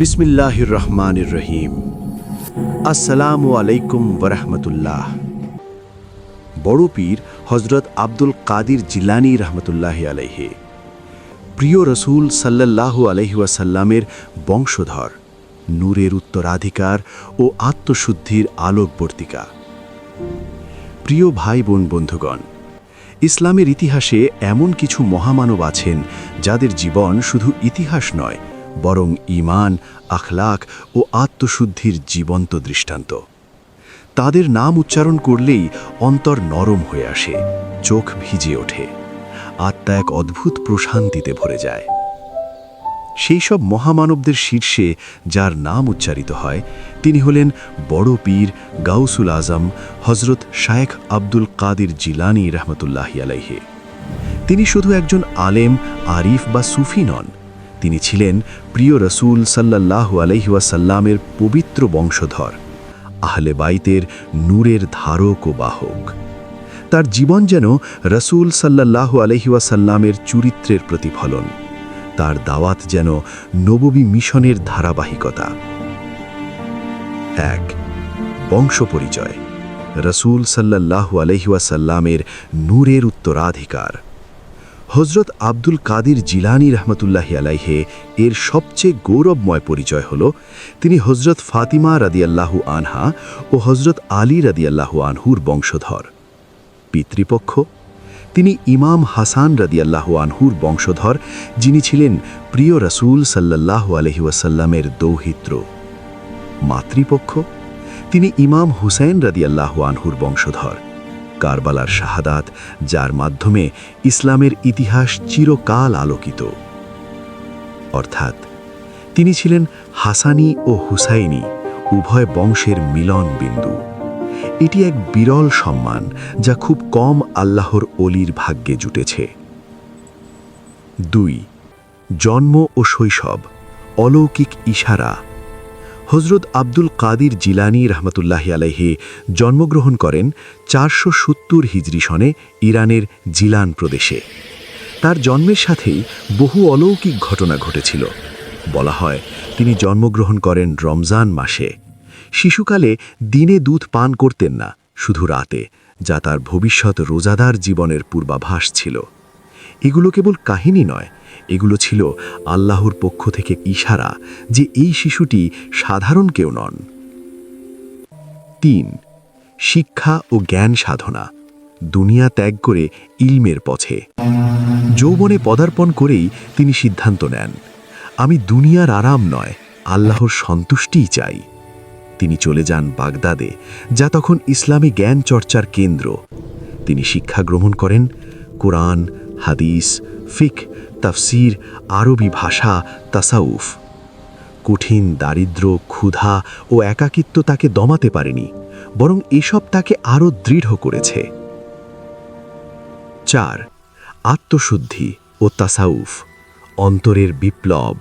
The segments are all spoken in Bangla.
বিসমিল্লাহির রহমানির রহিম আসসালামু আলাইকুম ওরহমতুল্লাহ। বড় পীর হজরত আব্দুল কাদির জিলানি রহমতুল্লাহ আলাইহে। প্রিয় রসুল সাল্লাল্লাহু আলহিউসাল্লামের বংশধর, নূরের উত্তরাধিকার ও আত্মশুদ্ধির আলোকবর্তিকা। প্রিয় ভাই বোন বন্ধুগণ, ইসলামের ইতিহাসে এমন কিছু মহামানব আছেন যাদের জীবন শুধু ইতিহাস নয় বরং ঈমান আখলাক ও আত্মশুদ্ধির জীবন্ত দৃষ্টান্ত। তাদের নাম উচ্চারণ করলেই অন্তর নরম হয়ে আসে, চোখ ভিজে ওঠে, আত্মা এক অদ্ভুত প্রশান্তিতে ভরে যায়। সেই সব মহামানবদের শীর্ষে যার নাম উচ্চারিত হয়, তিনি হলেন বড় পীর গাউসুল আজম হজরত শায়েখ আব্দুল কাদির জিলানি রহমতুল্লাহ আলাইহে। তিনি শুধু একজন আলেম, আরিফ বা সুফি নন তিনি ছিলেন প্রিয় রসুল সাল্লাহ আলহিউসাল্লামের পবিত্র বংশধর, আহলে বাইতের নূরের ধারক ও বাহক। তার জীবন যেন রসুল সাল্লাহ আলহিউসাল্লামের চরিত্রের প্রতিফলন, তার দাওয়াত যেন নববী মিশনের ধারাবাহিকতা। এক, বংশ পরিচয়, রসুল সাল্লাহ আলহিউসাল্লামের নূরের উত্তরাধিকার। হজরত আব্দুল কাদির জিলানি রহমতুল্লাহি আলাইহে এর সবচেয়ে গৌরবময় পরিচয় হল, তিনি হজরত ফাতিমা রাদিয়াল্লাহু আনহা ও হজরত আলী রাদিয়াল্লাহু আনহুর বংশধর। পিতৃপক্ষ, তিনি ইমাম হাসান রাদিয়াল্লাহু আনহুর বংশধর, যিনি ছিলেন প্রিয় রসুল সাল্লাহ আলহিউসাল্লামের দৌহিত্র। মাতৃপক্ষ, তিনি ইমাম হুসাইন রাদিয়াল্লাহু আনহুর বংশধর। কারবালার শাহাদাত, যার মাধ্যমে ইসলামের ইতিহাস চিরকাল আলোকিত। অর্থাৎ, তিনি ছিলেন হাসানি ও হুসাইনি, উভয় বংশের মিলন বিন্দু। এটি এক বিরল সম্মান যা খুব কম আল্লাহর অলির ভাগ্যে জুটেছে। দুই, জন্ম ও শৈশব, অলৌকিক ইশারা হজরত আব্দুল কাদির জিলানি রহমতুল্লাহ আলাইহে জন্মগ্রহণ করেন চারশো সত্তর হিজরি সনে ইরানের জিলান প্রদেশে। তার জন্মের সাথেই বহু অলৌকিক ঘটনা ঘটেছিল। বলা হয়, তিনি জন্মগ্রহণ করেন রমজান মাসে। শিশুকালে দিনে দুধ পান করতেন না, শুধু রাতে, যা তার ভবিষ্যৎ রোজাদার জীবনের পূর্বাভাস ছিল। এগুলো কেবল কাহিনী নয় এগুলো ছিল আল্লাহর পক্ষ থেকে ইশারা যে এই শিশুটি সাধারণ কেউ নন। তিন, শিক্ষা ও জ্ঞান সাধনা। দুনিয়া ত্যাগ করে ইলমের পথে। যৌবনে পদার্পণ করেই তিনি সিদ্ধান্ত নেন, আমি দুনিয়ার আরাম নয়, আল্লাহর সন্তুষ্টিই চাই। তিনি চলে যান বাগদাদে, যা তখন ইসলামী জ্ঞান চর্চার কেন্দ্র। তিনি শিক্ষা গ্রহণ করেন, কোরআন, হাদিস, ফিক তাফসির আরবি ভাষা তাসাউফ। কঠিন, দারিদ্র, ক্ষুধা ও একাকিত্ব তাকে দমাতে পারেনি, বরং এসব তাকে আরও দৃঢ় করেছে। চার, আত্মশুদ্ধি ও তাসাউফ, অন্তরের বিপ্লব।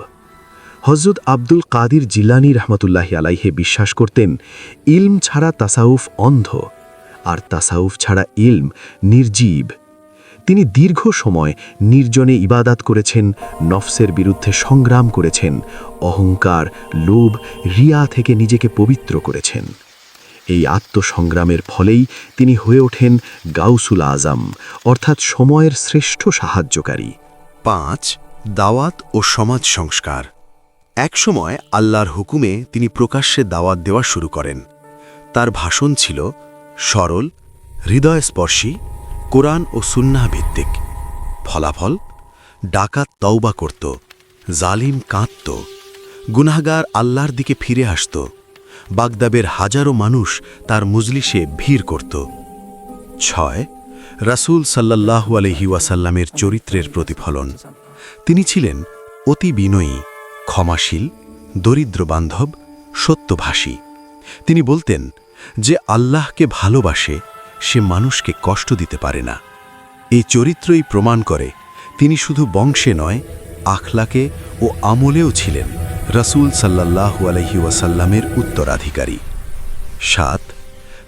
হজরত আব্দুল কাদির জিলানি রহমতুল্লাহি আলাইহে বিশ্বাস করতেন, ইলম ছাড়া তাসাউফ অন্ধ, আর তাসাউফ ছাড়া ইলম নির্জীব। তিনি দীর্ঘ সময় নির্জনে ইবাদাত করেছেন, নফসের বিরুদ্ধে সংগ্রাম করেছেন, অহংকার, লোভ, রিয়া থেকে নিজেকে পবিত্র করেছেন। এই আত্মসংগ্রামের ফলেই তিনি হয়ে ওঠেন গাউসুল আজম, অর্থাৎ সময়ের শ্রেষ্ঠ সাহায্যকারী। পাঁচ, দাওয়াত ও সমাজ সংস্কার। একসময় আল্লাহর হুকুমে তিনি প্রকাশ্যে দাওয়াত দেওয়া শুরু করেন। তার ভাষণ ছিল সরল, হৃদয়স্পর্শী কোরআন ও সুন্নাহ ভিত্তিক। ফলাফল, ডাকাত তওবা করত, জালিম কাঁদত, গুনাহগার আল্লাহর দিকে ফিরে আসত, বাগদাবের হাজারো মানুষ তার মুজলিসে ভিড় করত। ছয়, রাসূল সাল্লাল্লাহু আলহি ওয়াসাল্লামের চরিত্রের প্রতিফলন। তিনি ছিলেন অতি বিনয়ী, ক্ষমাশীল, দরিদ্র বান্ধব, সত্যভাষী। তিনি বলতেন যে আল্লাহকে ভালোবাসে সে মানুষকে কষ্ট দিতে পারে না। এই চরিত্রই প্রমাণ করে তিনি শুধু বংশে নয়, আখলাকে ও আমলেও ছিলেন রসুল সাল্লাল্লাহু আলহি ওয়াসাল্লামের উত্তরাধিকারী। সাত,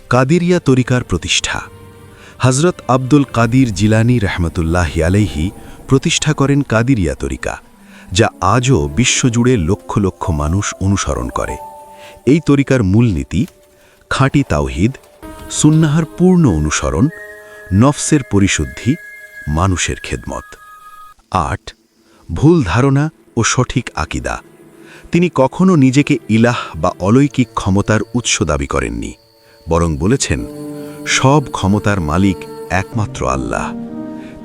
কাদিরিয়া তরিকার প্রতিষ্ঠা। হজরত আব্দুল কাদির জিলানি রহমতুল্লাহ আলাইহি প্রতিষ্ঠা করেন কাদিরিয়া তরিকা, যা আজও বিশ্বজুড়ে লক্ষ লক্ষ মানুষ অনুসরণ করে। এই তরিকার মূলনীতি খাঁটি তাওহিদ সুন্নাহার পূর্ণ অনুসরণ, নফসের পরিশুদ্ধি, মানুষের খেদমত। আট, ভুল ধারণা ও সঠিক আকিদা। তিনি কখনও নিজেকে ইলাহ বা অলৌকিক ক্ষমতার উৎস দাবি করেননি, বরং বলেছেন, সব ক্ষমতার মালিক একমাত্র আল্লাহ।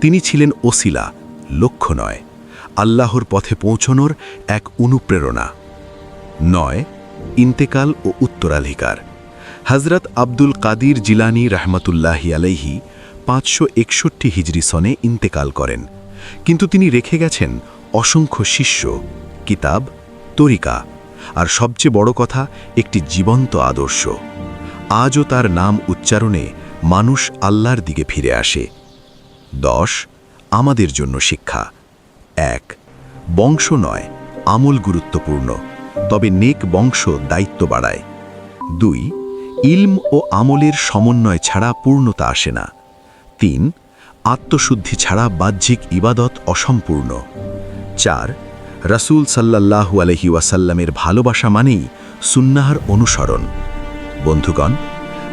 তিনি ছিলেন ওসিলা, লক্ষ্য নয়, আল্লাহর পথে পৌঁছনোর এক অনুপ্রেরণা। নয়, ইন্তেকাল ও উত্তরাধিকার। হজরত আব্দুল কাদির জিলানি রহমতুল্লাহি আলাইহি পাঁচশো একষট্টি হিজরি সনে ইন্তেকাল করেন। কিন্তু তিনি রেখে গেছেন অসংখ্য শিষ্য, কিতাব, তরিকা, আর সবচেয়ে বড় কথা, একটি জীবন্ত আদর্শ। আজও তার নাম উচ্চারণে মানুষ আল্লাহর দিকে ফিরে আসে। দশ, আমাদের জন্য শিক্ষা। এক, বংশ নয়, আমল গুরুত্বপূর্ণ, তবে নেক বংশ দায়িত্ব বাড়ায়। দুই ইলম ও আমলের সমন্বয় ছাড়া পূর্ণতা আসে না। তিন, আত্মশুদ্ধি ছাড়া বাহ্যিক ইবাদত অসম্পূর্ণ। চার, রাসূল সাল্লাল্লাহু আলহি ওয়াসাল্লামের ভালোবাসা মানেই সুন্নাহার অনুসরণ। বন্ধুগণ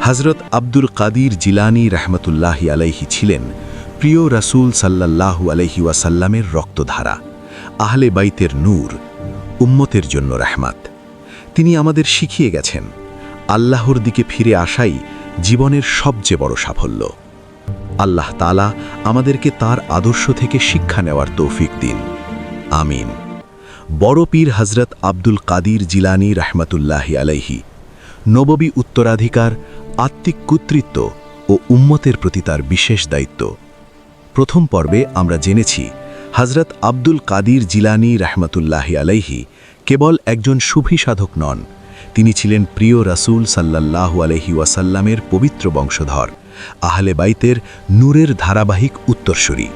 হজরত আব্দুল কাদির জিলানি রহমতুল্লাহি আলাইহি ছিলেন প্রিয় রাসূল সাল্লাল্লাহু আলহি ওয়াসাল্লামের রক্তধারা, আহলে বাইতের নূর, উম্মতের জন্য রহমাত। তিনি আমাদের শিখিয়ে গেছেন আল্লাহর দিকে ফিরে আসাই জীবনের সবচেয়ে বড় সাফল্য। আল্লাহ তালা আমাদেরকে তার আদর্শ থেকে শিক্ষা নেওয়ার তৌফিক দিন। আমিন। বড় পীর হজরত আব্দুল কাদির জিলানি রহমতুল্লাহি আলাইহি, নববী উত্তরাধিকার, আত্মিক কর্তৃত্ব ও উম্মতের প্রতি তার বিশেষ দায়িত্ব। প্রথম পর্বে আমরা জেনেছি হজরত আব্দুল কাদির জিলানি রহমতুল্লাহি আলাইহি কেবল একজন সুফি সাধক নন তিনি ছিলেন প্রিয় রাসূল সাল্লাল্লাহু আলহি ওয়াসাল্লামের পবিত্র বংশধর, আহলে বাইতের নূরের ধারাবাহিক উত্তরসূরি।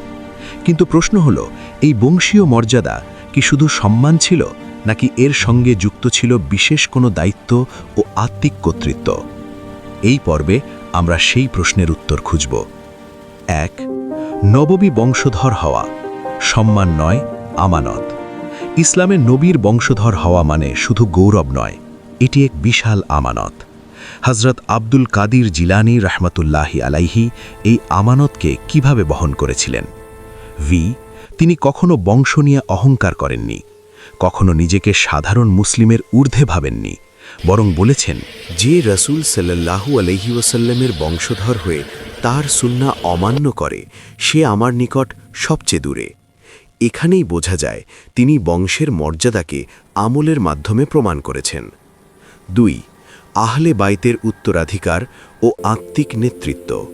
কিন্তু প্রশ্ন হল, এই বংশীয় মর্যাদা কি শুধু সম্মান ছিল, নাকি এর সঙ্গে যুক্ত ছিল বিশেষ কোনো দায়িত্ব ও আত্মিক কর্তৃত্ব? এই পর্বে আমরা সেই প্রশ্নের উত্তর খুঁজব। এক, নববী বংশধর হওয়া, সম্মান নয়, আমানত। ইসলামের নবীর বংশধর হওয়া মানে শুধু গৌরব নয় এটি এক বিশাল আমানত। হজরত আব্দুল কাদির জিলানি রহমতুল্লাহি আলাইহি এই আমানতকে কীভাবে বহন করেছিলেন? ভি তিনি কখনো বংশ নিয়ে অহংকার করেননি। কখনো নিজেকে সাধারণ মুসলিমের ঊর্ধ্বে ভাবেননি। বরং বলেছেন, যে রসুল সাল্লাহু আলহি ওসাল্লামের বংশধর হয়ে তার সুন্না অমান্য করে, সে আমার নিকট সবচেয়ে দূরে। এখানেই বোঝা যায়, তিনি বংশের মর্যাদাকে আমলের মাধ্যমে প্রমাণ করেছেন। দুই, আহলে বাইতের উত্তরাধিকার ও আত্মিক নেতৃত্ব।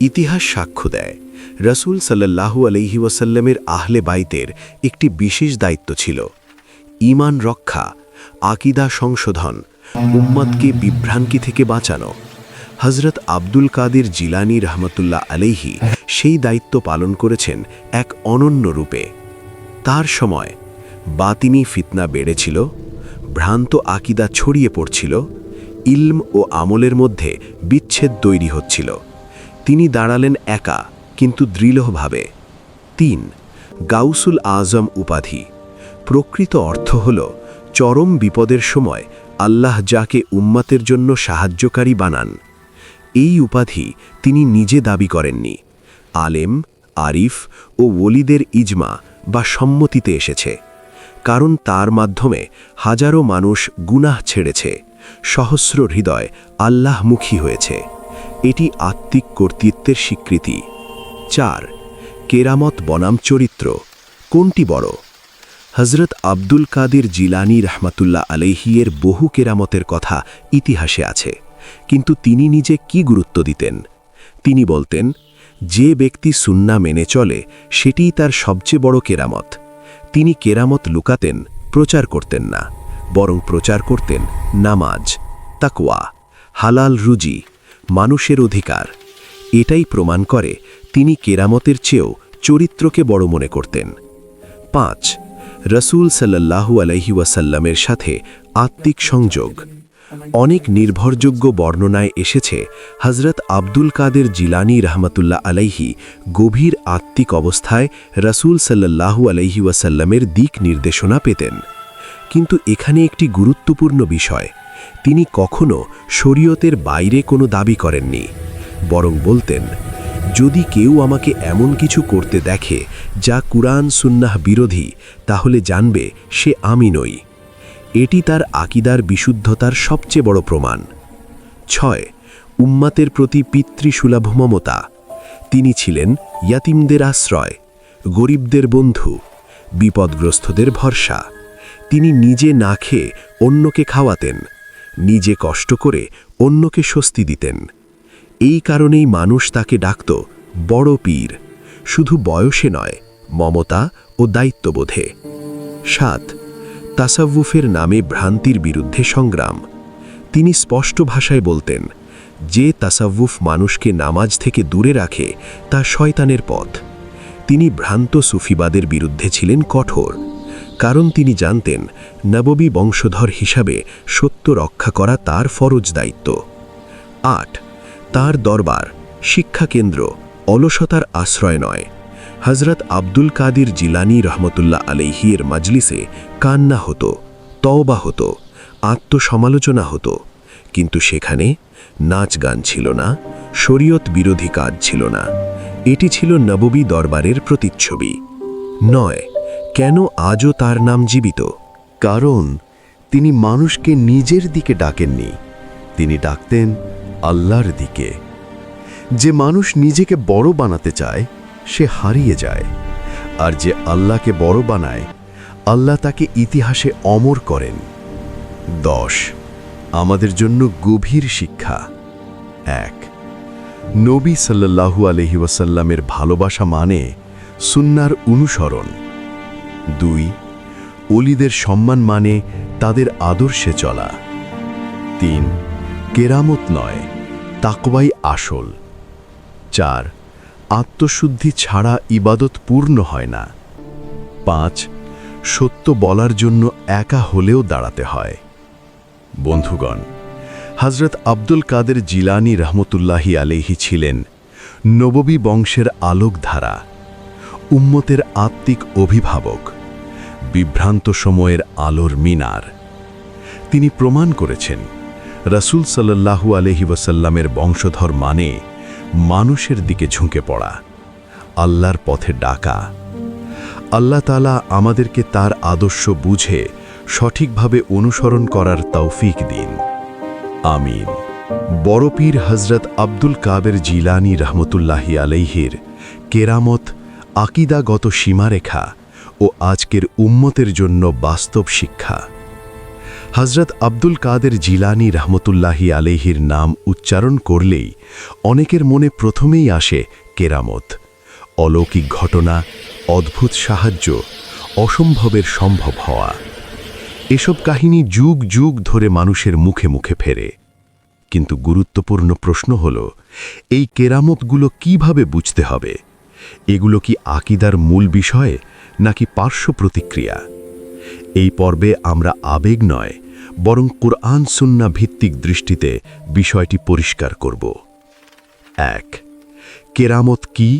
ইতিহাস সাক্ষ্য দেয়, রসুল সাল্লাহু আলহি ওয়াসাল্লামের আহলে বাইতের একটি বিশেষ দায়িত্ব ছিল ইমান রক্ষা, আকিদা সংশোধন উম্মতকে বিভ্রান্তি থেকে বাঁচানো। হজরত আব্দুল কাদের জিলানি রহমতুল্লাহ আলাইহি সেই দায়িত্ব পালন করেছেন এক অনন্য রূপে। তার সময় বাতিনি ফিতনা বেড়েছিল ভ্রান্ত আকিদা ছড়িয়ে পড়ছিল, ইলম ও আমলের মধ্যে বিচ্ছেদ তৈরি হচ্ছিল। তিনি দাঁড়ালেন একা, কিন্তু দৃঢ়ভাবে। তিন, গাউসুল আজম উপাধি। প্রকৃত অর্থ হল, চরম বিপদের সময় আল্লাহ যাকে উম্মাতের জন্য সাহায্যকারী বানান। এই উপাধি তিনি নিজে দাবি করেননি। আলেম, আরিফ ও ওলিদের ইজমা বা সম্মতিতে এসেছে। কারণ তার মাধ্যমে হাজারো মানুষ গুনাহ ছেড়েছে, সহস্র হৃদয় আল্লাহমুখী হয়েছে। এটি আত্মিক কর্তৃত্বের স্বীকৃতি। চার, কেরামত বনাম চরিত্র। কোনটি বড়? হজরত আব্দুল কাদের জিলানি রহমাতুল্লাহ আলাইহিয়ের বহু কেরামতের কথা ইতিহাসে আছে, কিন্তু তিনি নিজে কি গুরুত্ব দিতেন? তিনি বলতেন, যে ব্যক্তি সুন্না মেনে চলে, সেটিই তার সবচেয়ে বড় কেরামত। তিনি কেরামত লুকাতেন, প্রচার করতেন না, বরং প্রচার করতেন নামাজ, তাকওয়া, হালাল রুজি, মানুষের অধিকার। এটাই প্রমাণ করে তিনি কেরামতের চেয়েও চরিত্রকে বড় মনে করতেন। পাঁচ, রসুল সাল্লাহু আলহি ওয়াসাল্লামের সাথে আত্মিক সংযোগ। অনেক নির্ভরযোগ্য বর্ণনায় এসেছে হজরত আব্দুল কাদের জিলানি রহমতুল্লাহ আলাইহি গভীর আত্মিক অবস্থায় রাসূল সাল্লাল্লাহু আলাইহি ওয়াসাল্লামের দিক নির্দেশনা পেতেন। কিন্তু এখানে একটি গুরুত্বপূর্ণ বিষয়, তিনি কখনো শরীয়তের বাইরে কোনো দাবি করেননি, বরং বলতেন, যদি কেউ আমাকে এমন কিছু করতে দেখে যা কুরআন সুন্নাহ বিরোধী, তাহলে জানবে সে আমি নই। এটি তার আকিদার বিশুদ্ধতার সবচেয়ে বড় প্রমাণ। ছয়, উম্মাতের প্রতি পিতৃসুলভ মমতা। তিনি ছিলেন ইয়াতিমদের আশ্রয়, গরিবদের বন্ধু, বিপদগ্রস্তদের ভরসা। তিনি নিজে না খেয়ে অন্যকে খাওয়াতেন, নিজে কষ্ট করে অন্যকে স্বস্তি দিতেন। এই কারণেই মানুষ তাকে ডাকত বড় পীর। শুধু বয়সে নয়, মমতা ও দায়িত্ববোধে। সাত তাসাউফের নামে ভ্রান্তির বিরুদ্ধে সংগ্রাম। তিনি স্পষ্ট ভাষায় বলতেন, যে তাসাউফ মানুষকে নামাজ থেকে দূরে রাখে, তা শয়তানের পথ। তিনি ভ্রান্ত সুফিবাদের বিরুদ্ধে ছিলেন কঠোর, কারণ তিনি জানতেন, নববী বংশধর হিসাবে সত্য রক্ষা করা তার ফরজ দায়িত্ব। আট, তার দরবার শিক্ষাকেন্দ্র অলসতার আশ্রয় নয়। হজরত আব্দুল কাদির জিলানি রহমতুল্লাহ আলাইহির মাজলিসে কান্না হতো, তওবা হতো, আত্মসমালোচনা হতো। কিন্তু সেখানে নাচ গান ছিল না, শরীয়ত বিরোধী কাজ ছিল না। এটি ছিল নববী দরবারের প্রতিচ্ছবি। নয়, কেন আজও তার নাম জীবিত? কারণ তিনি মানুষকে নিজের দিকে ডাকেননি। তিনি ডাকতেন আল্লাহর দিকে। যে মানুষ নিজেকে বড় বানাতে চায় সে হারিয়ে যায়, আর যে আল্লাহকে বড় বানায়, আল্লাহ তাকে ইতিহাসে অমর করেন। দশ, আমাদের জন্য গভীর শিক্ষা। এক, নবী সাল্লাল্লাহু আলহি ওয়াসাল্লামের ভালোবাসা মানে সুন্নার অনুসরণ। দুই অলিদের সম্মান মানে তাদের আদর্শে চলা। তিন, কেরামত নয় তাকবাই আসল। চার আত্মশুদ্ধি ছাড়া ইবাদত পূর্ণ হয় না। পাঁচ, সত্য বলার জন্য একা হলেও দাঁড়াতে হয়। বন্ধুগণ হজরত আব্দুল কাদের জিলানি রহমতুল্লাহি আলেহি ছিলেন নববী বংশের আলোকধারা, উম্মতের আত্মিক অভিভাবক, বিভ্রান্ত সময়ের আলোর মিনার। তিনি প্রমাণ করেছেন, রাসূল সাল্লাল্লাহু আলহি ওয়াসাল্লামের বংশধর মানে মানুষের দিকে ঝুঁকে পড়া, আল্লাহর পথে ডাকা। আল্লাহ তালা আমাদেরকে তার আদর্শ বুঝে সঠিকভাবে অনুসরণ করার তৌফিক দিন। আমিন। বড়পীর হজরত আব্দুল কাবের জিলানি রহমতুল্লাহি আলাইহির কেরামত আকিদাগত সীমারেখা ও আজকের উম্মতের জন্য বাস্তব শিক্ষা। হজরত আব্দুল কাদের জিলানি রহমতুল্লাহি আলেহির নাম উচ্চারণ করলেই অনেকের মনে প্রথমেই আসে কেরামত। অলৌকিক ঘটনা, অদ্ভুত সাহায্য, অসম্ভবের সম্ভব হওয়া। এসব কাহিনী যুগ যুগ ধরে মানুষের মুখে মুখে ফেরে। কিন্তু গুরুত্বপূর্ণ প্রশ্ন হল, এই কেরামতগুলো কীভাবে বুঝতে হবে? এগুলো কি আকিদার মূল বিষয় নাকি পার্শ্ব প্রতিক্রিয়া? এই পর্বে আমরা আবেগ নয়, বরং কোরআন সুন্না ভিত্তিক দৃষ্টিতে বিষয়টি পরিষ্কার করব। এক, কেরামত কি?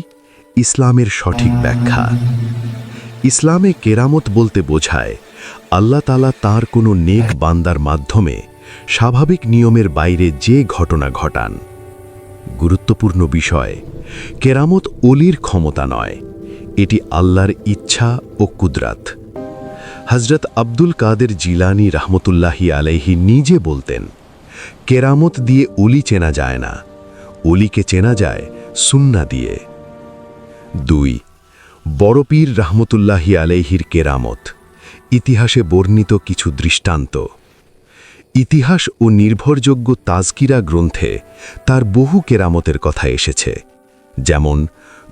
ইসলামের সঠিক ব্যাখ্যা। ইসলামে কেরামত বলতে বোঝায়, আল্লাহ তালা তার কোনো নেক বান্দার মাধ্যমে স্বাভাবিক নিয়মের বাইরে যে ঘটনা ঘটান। গুরুত্বপূর্ণ বিষয়, কেরামত অলির ক্ষমতা নয়, এটি আল্লাহর ইচ্ছা ও কুদরাত। হজরত আব্দুল কাদের জিলানি রহমতুল্লাহি আলাইহি নিজে বলতেন, কেরামত দিয়ে অলি চেনা যায় না। অলিকে চেনা যায় সুন্না দিয়ে। দুই বড়পীর রহমতুল্লাহি আলাইহির কেরামত, ইতিহাসে বর্ণিত কিছু দৃষ্টান্ত। ইতিহাস ও নির্ভরযোগ্য তাজকিরা গ্রন্থে তার বহু কেরামতের কথা এসেছে, যেমন,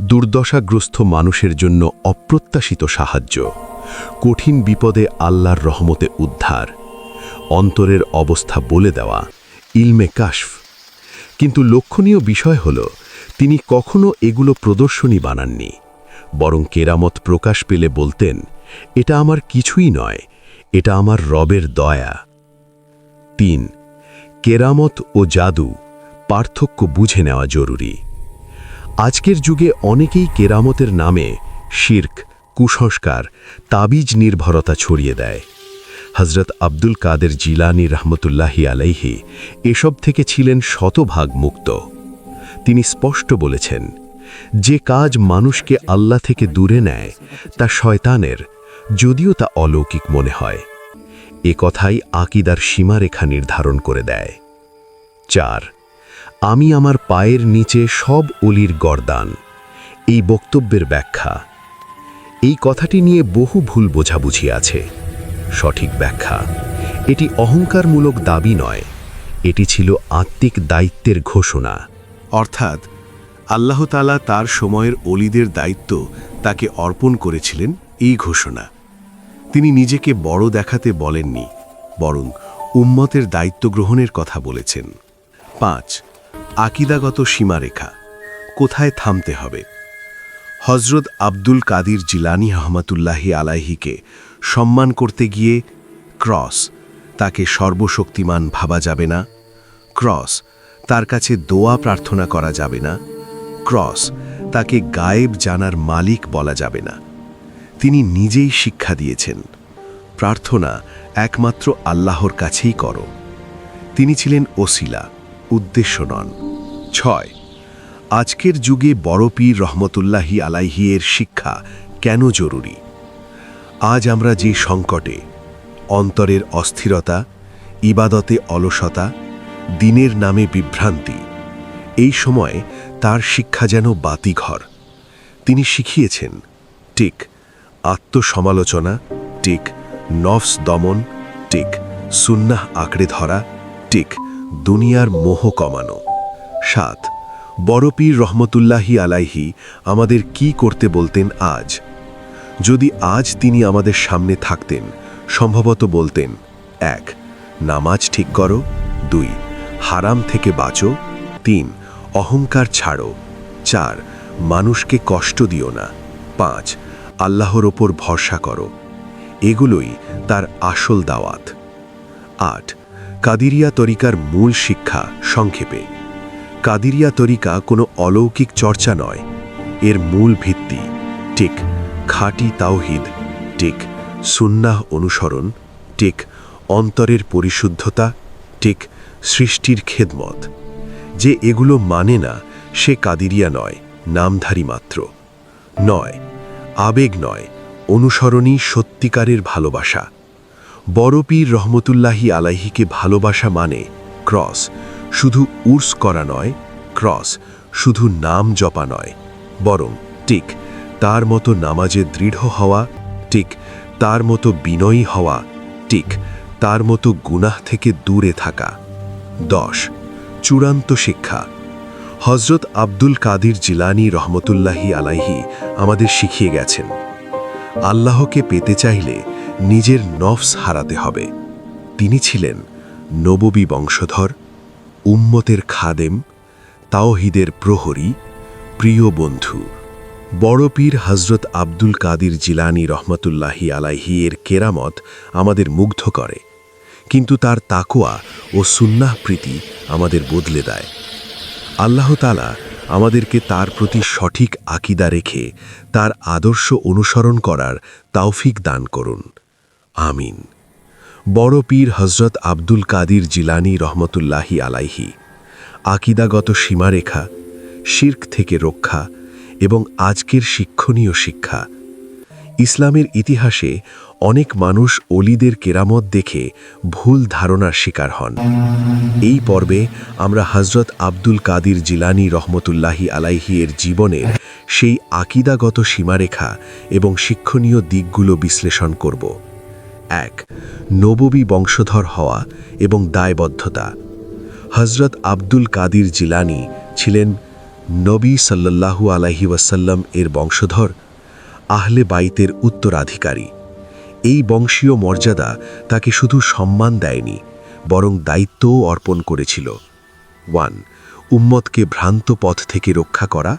দুর্দশাগ্রস্ত মানুষের জন্য অপ্রত্যাশিত সাহায্য। কঠিন বিপদে আল্লাহর রহমতে উদ্ধার, অন্তরের অবস্থা বলে দেওয়া, ইলমে কাশফ। কিন্তু লক্ষণীয় বিষয় হল, তিনি কখনো এগুলো প্রদর্শনী বানাননি, বরং কেরামত প্রকাশ পেলে বলতেন, এটা আমার কিছুই নয়, এটা আমার রবের দয়া। তিন, কেরামত ও জাদু, পার্থক্য বুঝে নেওয়া জরুরি। আজকের যুগে অনেকেই কেরামতের নামে শির্ক কুসংস্কার, তাবিজ নির্ভরতা ছড়িয়ে দেয়। হজরত আব্দুল কাদের জিলানি রহমতুল্লাহি আলাইহি এসব থেকে ছিলেন শতভাগ মুক্ত। তিনি স্পষ্ট বলেছেন, যে কাজ মানুষকে আল্লাহ থেকে দূরে নেয়, তা শয়তানের, যদিও তা অলৌকিক মনে হয়। এ কথাই আকিদার সীমারেখা নির্ধারণ করে দেয়। চার, আমি আমার পায়ের নিচে সব অলির গরদান। এই বক্তব্যের ব্যাখ্যা এই কথাটি নিয়ে বহু ভুল বোঝাবুঝি আছে। সঠিক ব্যাখ্যা, এটি অহংকারমূলক দাবি নয়, এটি ছিল আত্মিক দায়িত্বের ঘোষণা। অর্থাৎ, আল্লাহ তালা তার সময়ের অলিদের দায়িত্ব তাকে অর্পণ করেছিলেন এই ঘোষণা। তিনি নিজেকে বড় দেখাতে বলেননি, বরং উম্মতের দায়িত্ব গ্রহণের কথা বলেছেন। পাঁচ, আকিদাগত সীমারেখা, কোথায় থামতে হবে? হজরত আব্দুল কাদির জিলানি রহমতুল্লাহি আলাইহিকে সম্মান করতে গিয়ে ক্রস তাকে সর্বশক্তিমান ভাবা যাবে না, ক্রস তার কাছে দোয়া প্রার্থনা করা যাবে না, ক্রস তাকে গায়েব জানার মালিক বলা যাবে না। তিনি নিজেই শিক্ষা দিয়েছেন, প্রার্থনা একমাত্র আল্লাহর কাছেই করো। তিনি ছিলেন ওসিলা, উদ্দেশ্য নন। ছয় আজকের যুগে বড় পীর রহমতুল্লাহি আলাইহি এর শিক্ষা কেন জরুরি? আজ আমরা যে সংকটে, অন্তরের অস্থিরতা, ইবাদতে অলসতা, দিনের নামে বিভ্রান্তি, এই সময় তার শিক্ষা যেন বাতিঘর। তিনি শিখিয়েছেন, টিক আত্মসমালোচনা, টিক নফস দমন, টিক সুন্নাহ আঁকড়ে ধরা, টিক দুনিয়ার মোহ কমানো। সাত বড়পীর রহমতুল্লাহি আলাইহি আমাদের কি করতে বলতেন আজ? যদি আজ তিনি আমাদের সামনে থাকতেন, সম্ভবত বলতেন, এক, নামাজ ঠিক করো, দুই, হারাম থেকে বাঁচো, তিন, অহংকার ছাড়ো, চার, মানুষকে কষ্ট দিও না, পাঁচ, আল্লাহর ওপর ভরসা করো, এগুলোই তার আসল দাওয়াত। আট, কাদিরিয়া তরিকার মূল শিক্ষা সংক্ষেপে। কাদিরিয়া তরিকা কোনো অলৌকিক চর্চা নয়। এর মূল ভিত্তি ঠিক খাঁটি তাওহিদ ঠিক সুন্নাহ অনুসরণ ঠিক অন্তরের পরিশুদ্ধতা ঠিক সৃষ্টির খেদমত। যে এগুলো মানে না, সে কাদিরিয়া নয়, নামধারী মাত্র। নয়, আবেগ নয়, অনুসরণই সত্যিকারের ভালোবাসা। বড় পীর রহমতুল্লাহি আলাইহিকে ভালোবাসা মানে ক্রস শুধু উর্স করা নয়, ক্রস, শুধু নাম জপা নয়, বরং টিক, তার মতো নামাজে দৃঢ় হওয়া, টিক, তার মতো বিনয়ী হওয়া, টিক, তার মতো গুনাহ থেকে দূরে থাকা। দশ, চূড়ান্ত শিক্ষা। হজরত আব্দুল কাদির জিলানি রহমতুল্লাহি আলাইহি আমাদের শিখিয়ে গেছেন, আল্লাহকে পেতে চাইলে নিজের নফস হারাতে হবে। তিনি ছিলেন নববী বংশধর উম্মতের খাদেম, তাওহিদের প্রহরী, প্রিয় বন্ধু, বড় পীর হজরত আব্দুল কাদির জিলানি রহমতুল্লাহি আলাইহি এর কেরামত আমাদের মুগ্ধ করে, কিন্তু তার তাকোয়া ও সুন্নাহ প্রীতি আমাদের বদলে দেয়। আল্লাহ তালা আমাদেরকে তার প্রতি সঠিক আকিদা রেখে তার আদর্শ অনুসরণ করার তাওফিক দান করুন। আমিন। বড় পীর হজরত আব্দুল কাদির জিলানি রহমতুল্লাহি আলাইহি। আকিদাগত সীমারেখা, শির্ক থেকে রক্ষা এবং আজকের শিক্ষণীয় শিক্ষা। ইসলামের ইতিহাসে অনেক মানুষ অলিদের কেরামত দেখে ভুল ধারণার শিকার হন। এই পর্বে আমরা হজরত আব্দুল কাদির জিলানি রহমতুল্লাহি আলাইহি এর জীবনের সেই আকিদাগত সীমারেখা এবং শিক্ষণীয় দিকগুলো বিশ্লেষণ করব। এক, নববী বংশধর হওয়া এবং দায়বদ্ধতা। হজরত আব্দুল কাদির জিলানি ছিলেন নবী সাল্লাল্লাহু আলাইহি ওয়াসাল্লাম এর বংশধর, আহলে বাইতের উত্তরাধিকারী। এই বংশীয় মর্যাদা তাকে শুধু সম্মান দেয়নি, বরং দায়িত্বও অর্পণ করেছিল। ওয়ান, উম্মতকে ভ্রান্ত পথ থেকে রক্ষা করা।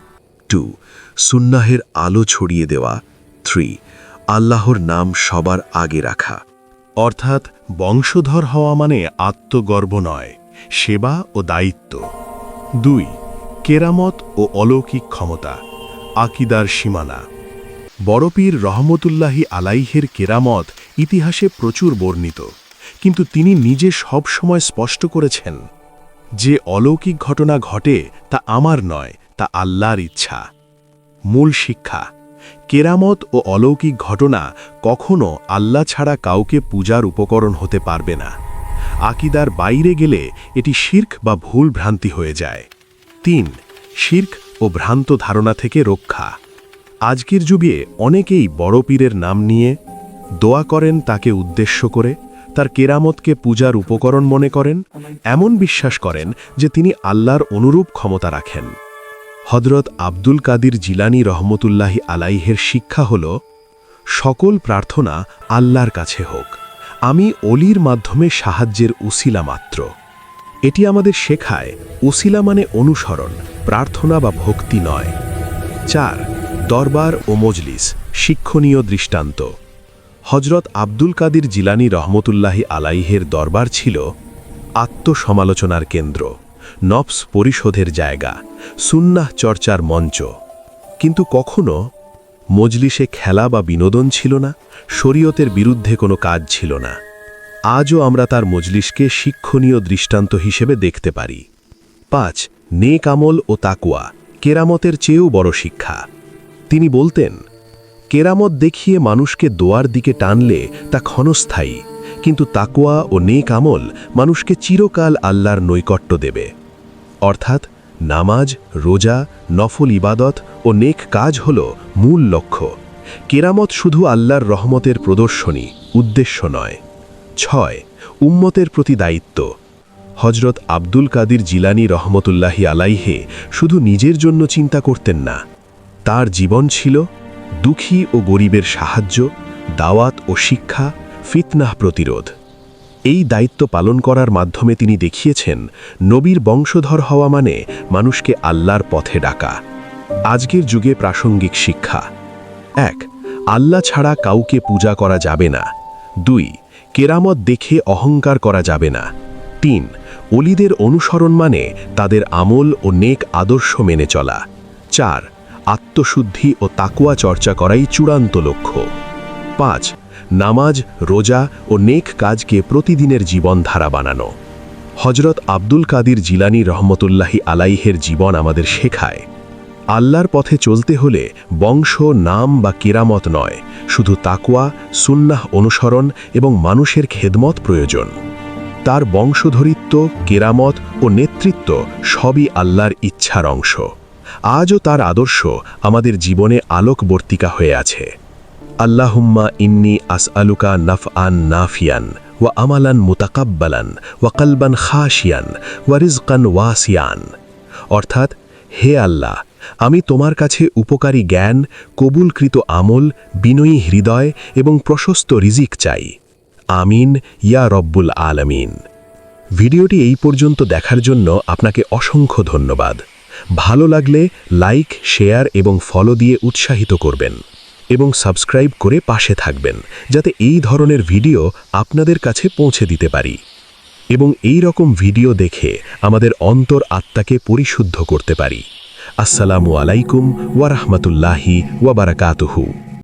টু, সুন্নাহের আলো ছড়িয়ে দেওয়া। থ্রি আল্লাহর নাম সবার আগে রাখা। অর্থাৎ বংশধর হওয়া মানে আত্মগর্ব নয়, সেবা ও দায়িত্ব। দুই, কেরামত ও অলৌকিক ক্ষমতা, আকিদার সীমানা। বড়পীর রহমতুল্লাহি আলাইহের কেরামত ইতিহাসে প্রচুর বর্ণিত, কিন্তু তিনি নিজে সব সময় স্পষ্ট করেছেন যে অলৌকিক ঘটনা ঘটে তা আমার নয়, তা আল্লাহর ইচ্ছা। মূল শিক্ষা কেরামত ও অলৌকিক ঘটনা কখনো আল্লাহ ছাড়া কাউকে পূজার উপকরণ হতে পারবে না। আকিদার বাইরে গেলে এটি শির্ক বা ভুল ভ্রান্তি হয়ে যায়। তিন, শির্ক ও ভ্রান্ত ধারণা থেকে রক্ষা। আজকের যুগে অনেকেই বড় পীরের নাম নিয়ে দোয়া করেন তাকে উদ্দেশ্য করে, তার কেরামতকে পূজার উপকরণ মনে করেন, এমন বিশ্বাস করেন যে তিনি আল্লাহর অনুরূপ ক্ষমতা রাখেন। হজরত আব্দুল কাদির জিলানি রহমতুল্লাহি আলাইহের শিক্ষা হল, সকল প্রার্থনা আল্লাহর কাছে হোক। আমি অলির মাধ্যমে সাহায্যের উসিলা মাত্র। এটি আমাদের শেখায়, উসিলা মানে অনুসরণ, প্রার্থনা বা ভক্তি নয়। চার, দরবার ও মজলিস, শিক্ষণীয় দৃষ্টান্ত। হজরত আব্দুল কাদির জিলানি রহমতুল্লাহি আলাইহের দরবার ছিল আত্মসমালোচনার কেন্দ্র। নফস পরিশোধের জায়গা, সুন্নাহ চর্চার মঞ্চ। কিন্তু কখনো মজলিসে খেলা বা বিনোদন ছিল না, শরীয়তের বিরুদ্ধে কোনো কাজ ছিল না। আজও আমরা তার মজলিসকে শিক্ষণীয় দৃষ্টান্ত হিসেবে দেখতে পারি। পাঁচ, নেক আমল ও তাকুয়া কেরামতের চেয়েও বড় শিক্ষা। তিনি বলতেন, কেরামত দেখিয়ে মানুষকে দোয়ার দিকে টানলে তা ক্ষণস্থায়ী, কিন্তু তাকোয়া ও নেক আমল মানুষকে চিরকাল আল্লাহর নৈকট্য দেবে। অর্থাৎ নামাজ, রোজা, নফল ইবাদত ও নেক কাজ হল মূল লক্ষ্য। কেরামত শুধু আল্লাহর রহমতের প্রদর্শনী, উদ্দেশ্য নয়। ছয়, উম্মতের প্রতি দায়িত্ব। হজরত আব্দুল কাদির জিলানি রহমতুল্লাহি আলাইহে শুধু নিজের জন্য চিন্তা করতেন না। তার জীবন ছিল দুঃখী ও গরিবের সাহায্য, দাওয়াত ও শিক্ষা, ফিতনাহ প্রতিরোধ। এই দায়িত্ব পালন করার মাধ্যমে তিনি দেখিয়েছেন, নবীর বংশধর হওয়া মানে মানুষকে আল্লাহর পথে ডাকা। আজকের যুগে প্রাসঙ্গিক শিক্ষা। এক, আল্লাহ ছাড়া কাউকে পূজা করা যাবে না। দুই, কেরামত দেখে অহংকার করা যাবে না। তিন, অলিদের অনুসরণ মানে তাদের আমল ও নেক আদর্শ মেনে চলা। চার, আত্মশুদ্ধি ও তাকুয়া চর্চা করাই চূড়ান্ত লক্ষ্য। পাঁচ নামাজ, রোজা ও নেক কাজকে প্রতিদিনের জীবনধারা বানানো। হজরত আব্দুল কাদির জিলানি রহমতুল্লাহি আলাইহের জীবন আমাদের শেখায়। আল্লাহর পথে চলতে হলে বংশ, নাম বা কেরামত নয়, শুধু তাকুয়া সুন্নাহ অনুসরণ এবং মানুষের খেদমত প্রয়োজন। তার বংশধরিত্ব, কেরামত ও নেতৃত্ব সবই আল্লাহর ইচ্ছার অংশ। আজও তার আদর্শ আমাদের জীবনে আলোকবর্তিকা হয়ে আছে। আল্লাহুম্মা ইন্নি আসআলুকা নাফআন নাফিয়ান ওয়া আমালান মুতাকাব্বালান ওয়া কালবান খাশিয়ান ওয়া রিজকান ওয়াসিয়ান। অর্থাৎ, হে আল্লাহ, আমি তোমার কাছে উপকারী জ্ঞান, কবুলকৃত আমল, বিনয়ী হৃদয় এবং প্রশস্ত রিজিক চাই। আমিন, ইয়া রব্বুল আলামিন। ভিডিওটি এই পর্যন্ত দেখার জন্য আপনাকে অসংখ্য ধন্যবাদ। ভালো লাগলে লাইক, শেয়ার এবং ফলো দিয়ে উৎসাহিত করবেন। এবং সাবস্ক্রাইব করে পাশে থাকবেন, যাতে এই ধরনের ভিডিও আপনাদের কাছে পৌঁছে দিতে পারি। এবং এই রকম ভিডিও দেখে আমাদের অন্তর আত্মাকে পরিশুদ্ধ করতে পারি। আসসালামু আলাইকুম ওয়ারহমতুল্লাহি ওয়াবারাকাতুহু